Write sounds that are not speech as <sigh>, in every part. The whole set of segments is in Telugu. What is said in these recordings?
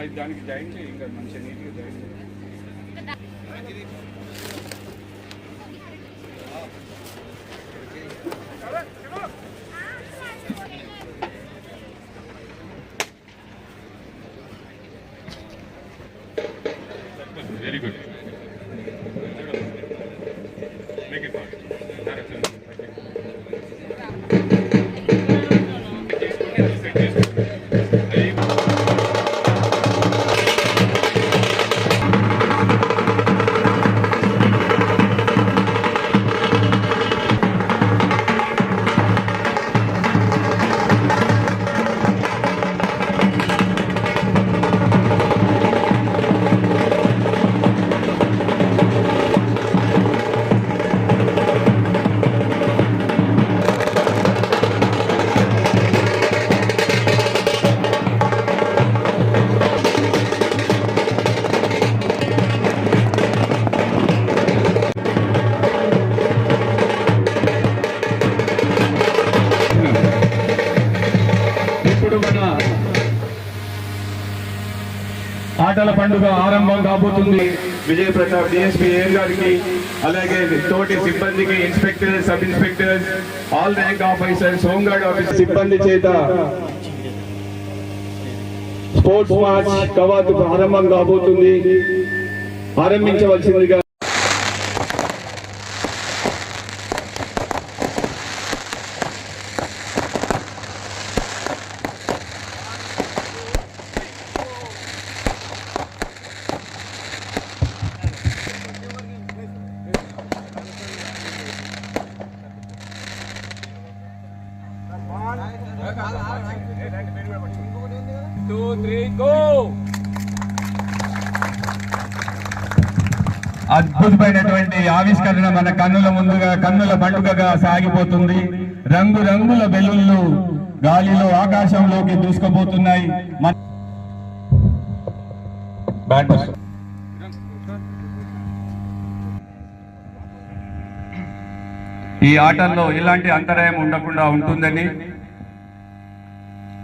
దానికి- దానికి జాయిన్ చేయి ఇంకా మంచిగా నీట్గా జాయిన్ చేయి. వెరీ ఆటల పండుగ ఆరంభం కాబోతుంది. విజయ్ ప్రతాప్ డిఎస్పీ ఏఎం గారికి అలాగే తోటి సిబ్బందికి inspector sub inspector all rank officers home guard officer సిబ్బంది చేత స్పోర్ట్స్ మ్యాచ్ కవాతు ప్రారంభం కాబోతుంది. ఆరంభించవలసిందిగా టూ త్రీ గో అద్భుతమైనటువంటి ఆవిష్కరణ మన కన్నుల ముందుగా కన్నుల పండుగగా సాగిపోతుంది రంగు రంగుల బెలూన్లు గాలిలో ఆకాశంలోకి దూసుకుపోతున్నాయి. ఈ ఆటల్లో ఎలాంటి అంతరాయం ఉండకుండా ఉంటుందని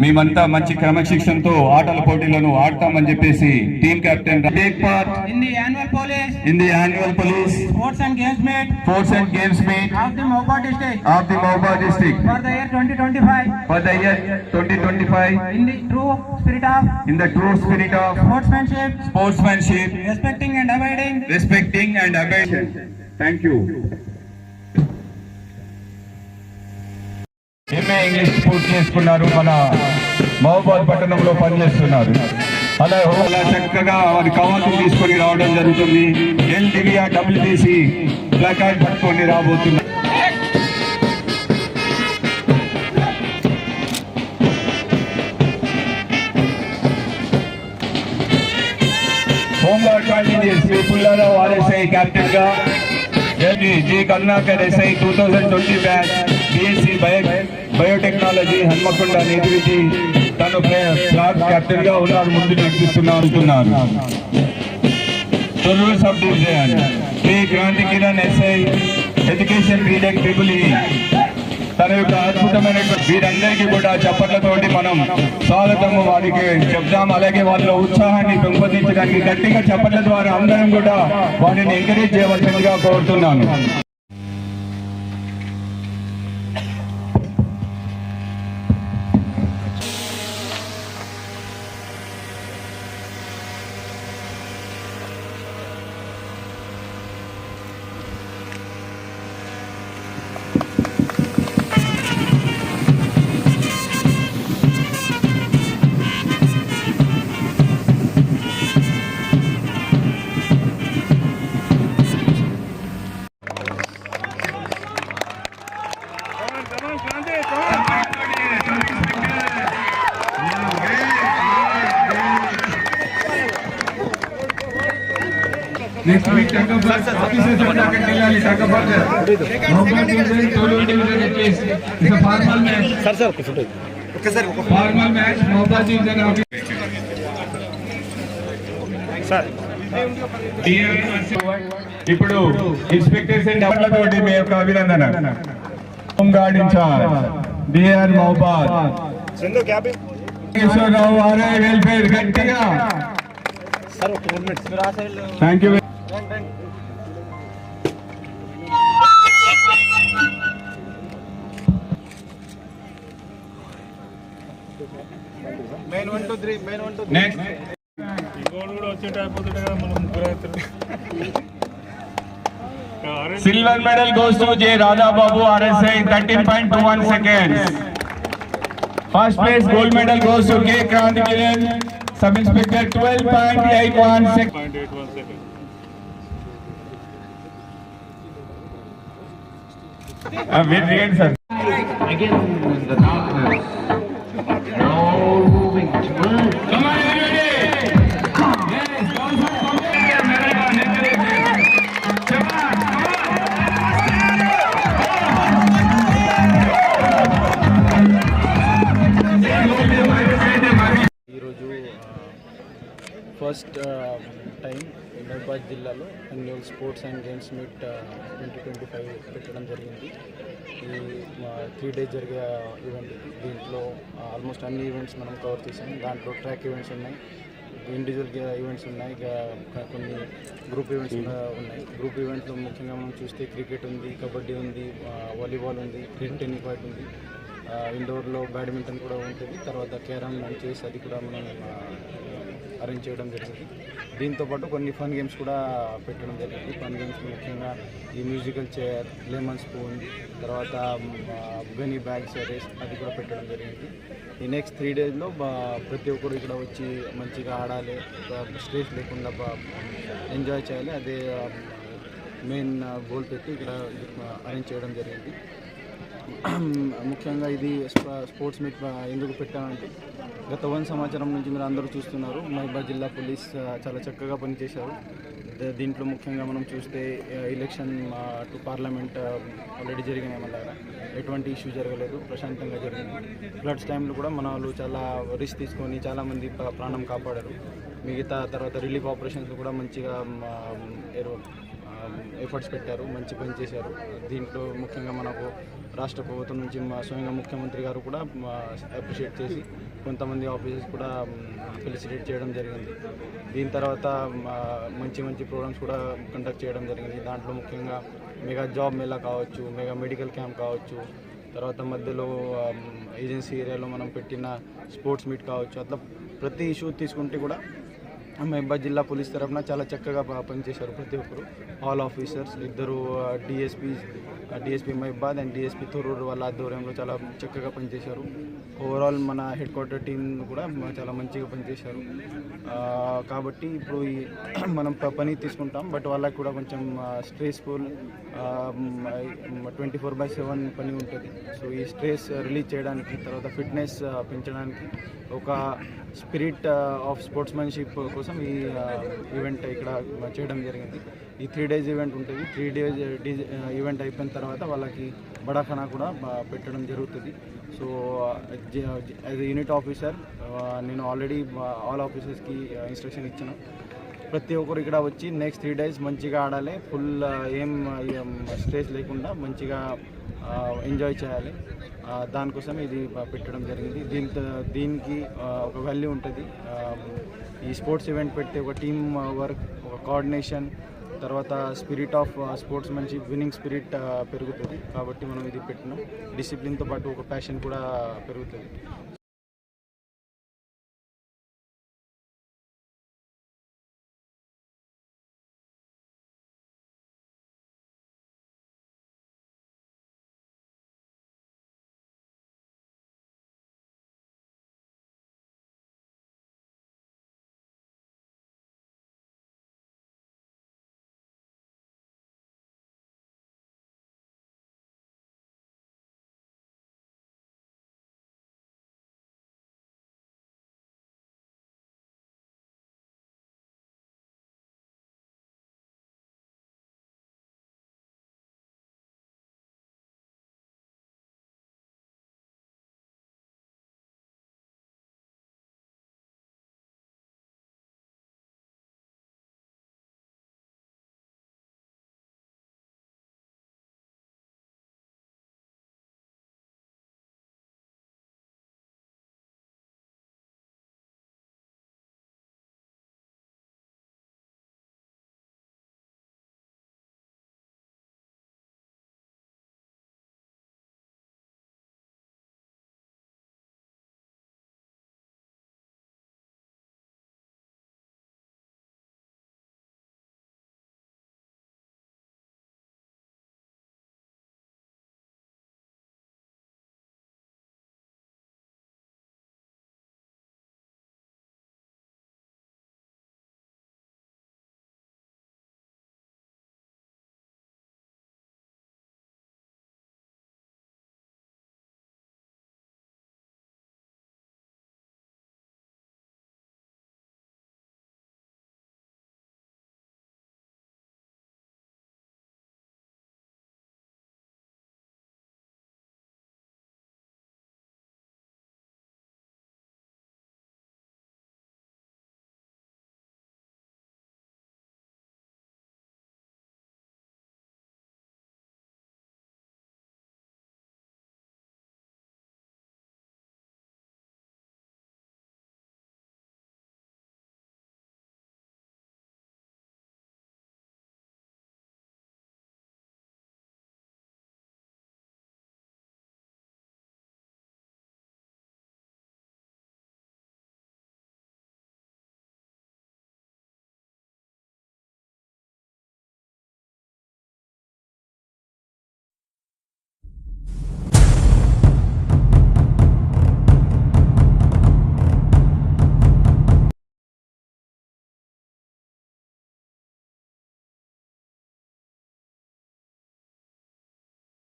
మేమంతా మంచి క్రమశిక్షణతో ఆటల పోటీలను ఆడతామని చెప్పేసి team captain take part in the police in the police sports and games meet sports and games meet of the Mauba district the Mauba district for the year 2025 for the year 2025 in the of in the spirit of sportsmanship respecting and abiding respecting and abiding you MA English పూర్తి చేసుకున్నారు? మన మహబాద్ పట్టణంలో పనిచేస్తున్నారు. అలా అలా చక్కగా వారి కవాతులు తీసుకొని రావడం జరుగుతుంది. ఎల్టీవీఆ డబ్ల్యూబీసీ ప్లకార్డ్ పట్టుకొని రాబోతున్నారు. Home guard colony Shri Pullarao RSI కెప్టెన్గా LG G Karunakar SI two thousand twenty batch BSc bio biotechnology Hanmakonda nativity తను క్లాస్ కెప్టెన్గా ఉన్నారు ముందు నడిపిస్తున్నారు Torrur sub division Shri Kranti Kiran SI education BTech triple E. తన యొక్క అద్భుతమైన వీరందరికీ కూడా చప్పట్లతోటి మనం స్వాగతం వారికి చెప్దాం. అలాగే వాళ్ళ ఉత్సాహాన్ని పెంపొందించడానికి గట్టిగా చప్పట్ల ద్వారా అందరం కూడా వారిని ఎంకరేజ్ చేయవలసిందిగా కోరుతున్నాను. Sir sir formal match Mahabub division office ఇప్పుడు ఇన్స్పెక్టర్స్ అండ్ తోటి మీ యొక్క అభినందన. Home guard incharge DR Mahabad Nageswararao RI welfare గట్టిగా. Medal goes to J Radhababu RSI thirteen point two one seconds first place gold medal goes to K Kranti Kiran sub inspector twelve point eight one second మీరు దిగండి sir Again, the darkness. Now sports and games meet twenty twenty five పెట్టడం జరిగింది. ఈ త్రీ డేస్ జరిగే ఈవెంట్ దీంట్లో ఆల్మోస్ట్ అన్ని ఈవెంట్స్ మనం కవర్ చేసాం. దాంట్లో ట్రాక్ ఈవెంట్స్ ఉన్నాయి ఇండివిజువల్ ఈవెంట్స్ ఉన్నాయి కొన్ని గ్రూప్ ఈవెంట్స్ కూడా ఉన్నాయి. గ్రూప్ ఈవెంట్లో ముఖ్యంగా మనం చూస్తే క్రికెట్ ఉంది కబడ్డీ ఉంది వాలీబాల్ ఉంది టెన్నిస్ బ్యాట్ ఉంది. ఇండోర్లో బ్యాడ్మింటన్ కూడా ఉంటుంది. తర్వాత క్యారమ్ అండ్ చేసి అది కూడా మనం అరేంజ్ చేయడం జరిగింది. దీంతో పాటు కొన్ని ఫన్ గేమ్స్ కూడా పెట్టడం జరిగింది. ఫన్ గేమ్స్ ముఖ్యంగా ఈ మ్యూజికల్ చైర్ లెమన్ స్పూన్ తర్వాత బెనీ బ్యాగ్స్ రేస్ అది కూడా పెట్టడం జరిగింది. ఈ నెక్స్ట్ త్రీ డేస్లో ప్రతి ఒక్కరు ఇక్కడ వచ్చి మంచిగా ఆడాలి స్ట్రెస్ లేకుండా ఎంజాయ్ చేయాలి. అదే మెయిన్ గోల్ పెట్టి ఇక్కడ అరేంజ్ చేయడం జరిగింది. <clears throat> ముఖ్యంగా ఇది స్పోర్ట్స్ మీట్ ఎందుకు పెట్టామంటే గత వన్ సంవత్సరం నుంచి మీరు అందరూ చూస్తున్నారు మహిబాద్ జిల్లా పోలీస్ చాలా చక్కగా పనిచేశారు. దీంట్లో ముఖ్యంగా మనం చూస్తే ఎలక్షన్ టు పార్లమెంట్ ఆల్రెడీ జరిగినాయి మన దగ్గర. ఎటువంటి ఇష్యూ జరగలేదు ప్రశాంతంగా జరిగింది. ఫ్లడ్స్ టైంలో కూడా మన వాళ్ళు చాలా రిస్క్ తీసుకొని చాలామంది ప్రాణం కాపాడారు. మిగతా తర్వాత రిలీఫ్ ఆపరేషన్స్ కూడా మంచిగా ఎఫర్ట్స్ పెట్టారు మంచి పని చేశారు. దీంట్లో ముఖ్యంగా మనకు రాష్ట్ర ప్రభుత్వం నుంచి మా స్వయంగా ముఖ్యమంత్రి గారు కూడా అప్రిషియేట్ చేసి కొంతమంది ఆఫీసర్స్ కూడా ఫెలిసిటేట్ చేయడం జరిగింది. దీని తర్వాత మంచి మంచి ప్రోగ్రామ్స్ కూడా కండక్ట్ చేయడం జరిగింది. దాంట్లో ముఖ్యంగా మెగా జాబ్ మేళా కావచ్చు మెగా మెడికల్ క్యాంప్ కావచ్చు తర్వాత మధ్యలో ఏజెన్సీ ఏరియాలో మనం పెట్టిన స్పోర్ట్స్ మీట్ కావచ్చు అట్లా ప్రతి ఇష్యూ తీసుకుంటే కూడా మహబాద్ జిల్లా పోలీస్ తరఫున చాలా చక్కగా పనిచేశారు ప్రతి ఒక్కరు. ఆల్ ఆఫీసర్స్ ఇద్దరు DSP DSP Mahabad and DSP Torrur వాళ్ళ ఆధ్వర్యంలో చాలా చక్కగా పనిచేశారు. ఓవరాల్ మన హెడ్ క్వార్టర్ టీం కూడా చాలా మంచిగా పనిచేశారు. కాబట్టి ఇప్పుడు ఈ <clears throat> మనం పని తీసుకుంటాం బట్ వాళ్ళకి కూడా కొంచెం stressful twenty four by seven పని ఉంటుంది. సో ఈ స్ట్రెస్ రిలీజ్ చేయడానికి తర్వాత ఫిట్నెస్ పెంచడానికి ఒక స్పిరిట్ ఆఫ్ స్పోర్ట్స్మెన్షిప్ కోసం ఈ ఈవెంట్ ఇక్కడ చేయడం జరిగింది. ఈ త్రీ డేస్ ఈవెంట్ ఉంటుంది. త్రీ డేస్ ఈవెంట్ అయిపోయిన తర్వాత వాళ్ళకి బడాఖానా కూడా పెట్టడం జరుగుతుంది. సో యాజ్ యూనిట్ ఆఫీసర్ నేను ఆల్రెడీ ఆల్ ఆఫీసర్స్కి ఇన్స్ట్రక్షన్ ఇచ్చాను. ప్రతి ఒక్కరు ఇక్కడ వచ్చి నెక్స్ట్ త్రీ డేస్ మంచిగా ఆడాలి. ఫుల్ ఏం స్ట్రెస్ లేకుండా మంచిగా ఎంజాయ్ చేయాలి. దానికోసం ఇది పెట్టడం జరిగింది. దీంతో దీనికి ఒక వాల్యూ ఉంటుంది. ఈ స్పోర్ట్స్ ఈవెంట్ పెడితే ఒక టీమ్ వర్క్ ఒక కోఆర్డినేషన్ తర్వాత స్పిరిట్ ఆఫ్ స్పోర్ట్స్ మంచి విన్నింగ్ స్పిరిట్ పెరుగుతుంది. కాబట్టి మనం ఇది పెట్టినాం. డిసిప్లిన్తో పాటు ఒక ప్యాషన్ కూడా పెరుగుతుంది.